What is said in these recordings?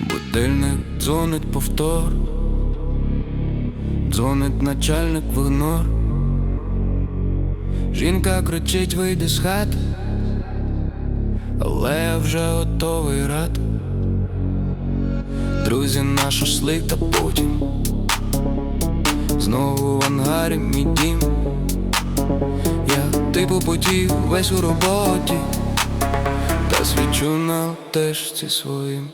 Будильник дзвонить повтор, дзвонить начальник в ігнор. Жінка кричить, вийди з хати, але я вже готовий рад. Друзі на шашлик та потім Знову в ангарі мій дім. Я типу потів весь у роботі. Та свічу на тежці своїм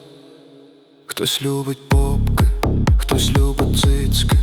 Хтось любить попки, хтось любить цицьки,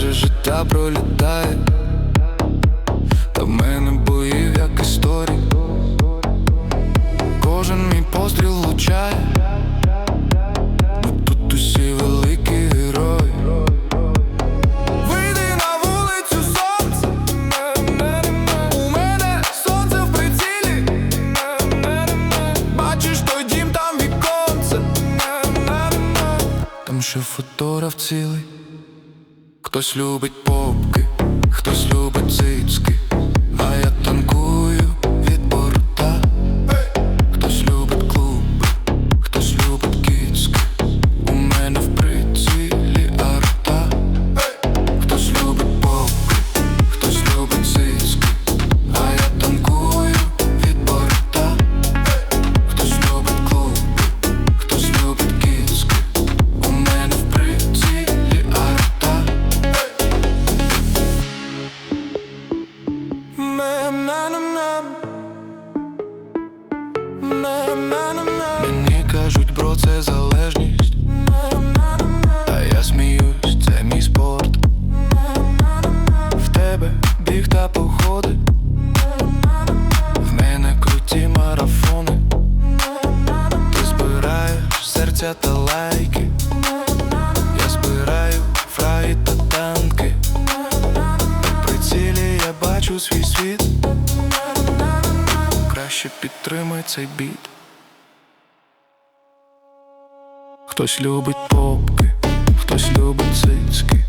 Каже, життя пролітає, та в мене боїв, як історії. Кожен мій постріл влучає. Ми тут усі великі герої. Вийди на вулицю сонце. У мене сонце в прицілі. Бачиш той дім, там віконце. Там ще фотограф цілий. Хтось любить попки, хтось любить цицьки, а я Мені кажуть, бро, це залежність. Та я сміюсь, це мій спорт. В тебе біг та походи. В мене круті марафони. Ти збираєш серця та лайки. Я збираю фраї та танки. Я бачу свій світ. Краще підтримай цей біт. Хтось любить попки, хтось любить цицьки,